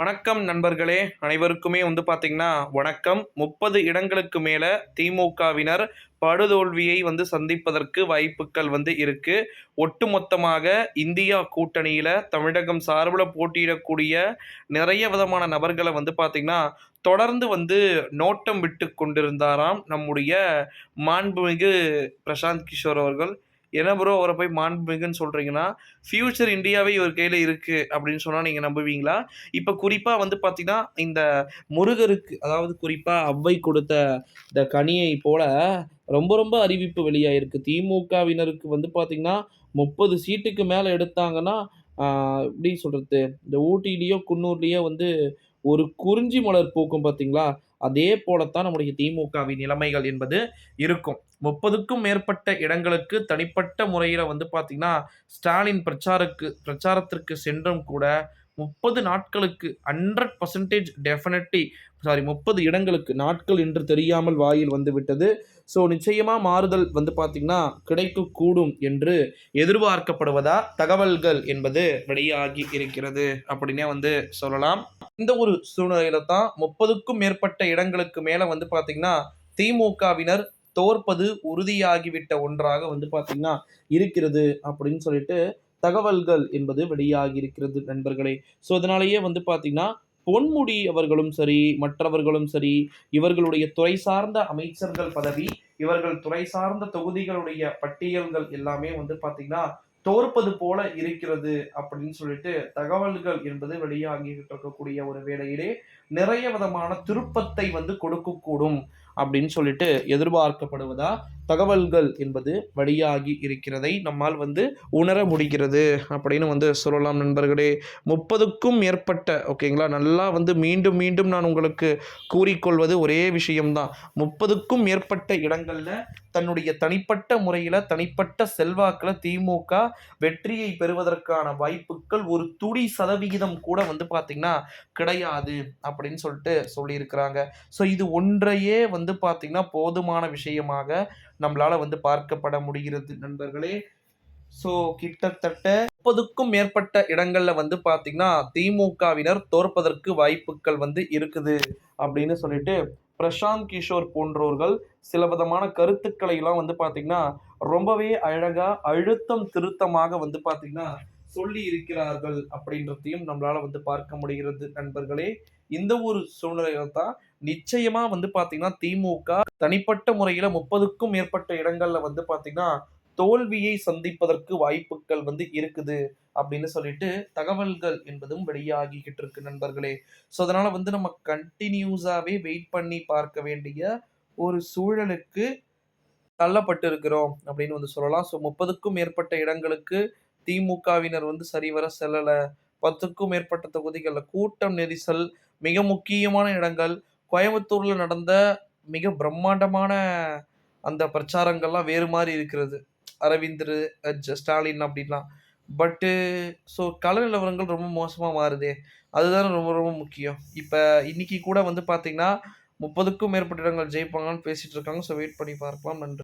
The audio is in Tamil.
வணக்கம் நண்பர்களே அனைவருக்குமே வந்து பார்த்தீங்கன்னா வணக்கம். முப்பது இடங்களுக்கு மேலே திமுகவினர் படுதோல்வியை வந்து சந்திப்பதற்கு வாய்ப்புகள் வந்து இருக்கு. ஒட்டுமொத்தமாக இந்தியா கூட்டணியில் தமிழகம் சார்பில் போட்டியிடக்கூடிய நிறைய விதமான நபர்களை வந்து பார்த்திங்கன்னா தொடர்ந்து வந்து நோட்டம் விட்டு கொண்டிருந்தாராம் நம்முடைய மாண்புமிகு பிரசாந்த் கிஷோர் அவர்கள். என்ன ப்ரோ அவரை போய் மாண்புமிகுன்னு சொல்கிறீங்கன்னா ஃப்யூச்சர் இந்தியாவே இவர் கையில் இருக்குது அப்படின்னு சொன்னால் நீங்கள் நம்புவீங்களா? இப்போ குறிப்பாக வந்து பார்த்திங்கன்னா இந்த முருகருக்கு அதாவது குறிப்பாக அவ்வை கொடுத்த இந்த கனியை போல ரொம்ப ரொம்ப அறிவிப்பு வெளியாகிருக்கு திமுகவினருக்கு வந்து பார்த்திங்கன்னா முப்பது சீட்டுக்கு மேலே எடுத்தாங்கன்னா எப்படி சொல்கிறது இந்த ஊட்டிலேயோ குன்னூர்லேயோ வந்து ஒரு குறிஞ்சி மலர் பூக்கும் பார்த்தீங்களா அதே போலத்தான் நம்முடைய திமுகவின் நிலைமைகள் என்பது இருக்கும். முப்பதுக்கும் மேற்பட்ட இடங்களுக்கு தனிப்பட்ட முறையில் வந்து பார்த்தீங்கன்னா ஸ்டாலின் பிரச்சாரக்கு பிரச்சாரத்திற்கு சென்றும் கூட முப்பது நாட்களுக்கு ஹண்ட்ரட் பர்சன்டேஜ் டெஃபினெட்லி சாரி முப்பது இடங்களுக்கு நாட்கள் என்று தெரியாமல் வாயில் வந்து விட்டது. ஸோ நிச்சயமாக மாறுதல் வந்து பார்த்திங்கன்னா கிடைக்கக்கூடும் என்று எதிர்பார்க்கப்படுவதா தகவல்கள் என்பது வெளியாகி இருக்கிறது அப்படின்னே வந்து சொல்லலாம். இந்த ஒரு சூழ்நிலையில தான் முப்பதுக்கும் மேற்பட்ட இடங்களுக்கு மேலே வந்து பார்த்திங்கன்னா திமுகவினர் தோற்பது உறுதியாகிவிட்ட ஒன்றாக வந்து பார்த்திங்கன்னா இருக்கிறது அப்படின்னு சொல்லிட்டு தகவல்கள் என்பது வெளியாகி இருக்கிறது நண்பர்களே. ஸோ அதனாலேயே வந்து பார்த்திங்கன்னா பொன்முடி அவர்களும் சரி மற்றவர்களும் சரி இவர்களுடைய துறை சார்ந்த அமைச்சர்கள் பதவி இவர்கள் துறை சார்ந்த தொகுதிகளுடைய பட்டியல்கள் எல்லாமே வந்து பார்த்திங்கன்னா தோற்பது போல இருக்கிறது அப்படின்னு சொல்லிட்டு தகவல்கள் என்பது வெளியாகி இருக்கக்கூடிய ஒரு வேளையிலே நிறைய விதமான திருப்பத்தை வந்து கொடுக்கக்கூடும். அப்படின்னு சொல்லிட்டு எதிர்பார்க்கப்படுவதா? தகவல்கள் என்பது வெளியாகி இருக்கிறதை நம்மால் வந்து உணர முடிகிறது அப்படின்னு வந்து சொல்லலாம் நண்பர்களே. முப்பதுக்கும் மேற்பட்ட ஓகேங்களா? நல்லா வந்து மீண்டும் மீண்டும் நான் உங்களுக்கு கூறிக்கொள்வது ஒரே விஷயம்தான். முப்பதுக்கும் மேற்பட்ட இடங்களில் தன்னுடைய தனிப்பட்ட முறையில் தனிப்பட்ட செல்வாக்கில் திமுக வெற்றியை பெறுவதற்கான வாய்ப்புகள் ஒரு துடி சதவிகிதம் கூட வந்து பார்த்திங்கன்னா கிடையாது அப்படின்னு சொல்லிட்டு சொல்லியிருக்கிறாங்க. ஸோ இது ஒன்றையே வந்து பார்த்திங்கன்னா போதுமான விஷயமாக நம்மளால் வந்து பார்க்கப்பட முடிகிறது நண்பர்களே. ஸோ கிட்டத்தட்ட முப்பதுக்கும் மேற்பட்ட இடங்களில் வந்து பார்த்திங்கன்னா திமுகவினர் தோற்பதற்கு வாய்ப்புகள் வந்து இருக்குது அப்படின்னு சொல்லிட்டு பிரசாந்த் கிஷோர் போன்றோர்கள் சில விதமான கருத்துக்களை எல்லாம் வந்து பார்த்திங்கன்னா ரொம்பவே அழகாக அழுத்தம் திருத்தமாக வந்து பார்த்திங்கன்னா சொல்லி இருக்கிறார்கள் அப்படின்றதையும் நம்மளால வந்து பார்க்க முடிகிறது நண்பர்களே. இந்த ஒரு சூழ்நிலையில தான் நிச்சயமா வந்து பாத்தீங்கன்னா திமுக தனிப்பட்ட முறையில முப்பதுக்கும் மேற்பட்ட இடங்கள்ல வந்து பாத்தீங்கன்னா தோல்வியை சந்திப்பதற்கு வாய்ப்புகள் வந்து இருக்குது அப்படின்னு சொல்லிட்டு தகவல்கள் என்பதும் வெளியாகிக்கிட்டு இருக்கு நண்பர்களே. ஸோ அதனால வந்து நம்ம கண்டினியூஸாவே வெயிட் பண்ணி பார்க்க வேண்டிய ஒரு சூழலுக்கு தள்ளப்பட்டு இருக்கிறோம் அப்படின்னு வந்து சொல்லலாம். ஸோ முப்பதுக்கும் மேற்பட்ட இடங்களுக்கு திமுகவினர் வந்து சரிவர செல்லலை. பத்துக்கும் மேற்பட்ட தொகுதிகளில் கூட்டம் நெரிசல் மிக முக்கியமான இடங்கள். கோயம்புத்தூரில் நடந்த மிக பிரம்மாண்டமான அந்த பிரச்சாரங்கள்லாம் வேறு மாதிரி இருக்கிறது. அரவிந்தர் ஸ்டாலின் அப்படின்லாம். பட்டு ஸோ கல நிலவரங்கள் ரொம்ப மோசமாக மாறுதே. அதுதான் ரொம்ப ரொம்ப முக்கியம். இப்போ இன்னைக்கு கூட வந்து பார்த்தீங்கன்னா முப்பதுக்கும் மேற்பட்ட இடங்கள் ஜெயிப்பாங்கன்னு பேசிட்டு இருக்காங்க. ஸோ வெயிட் பண்ணி பார்க்கலாம். நன்றி.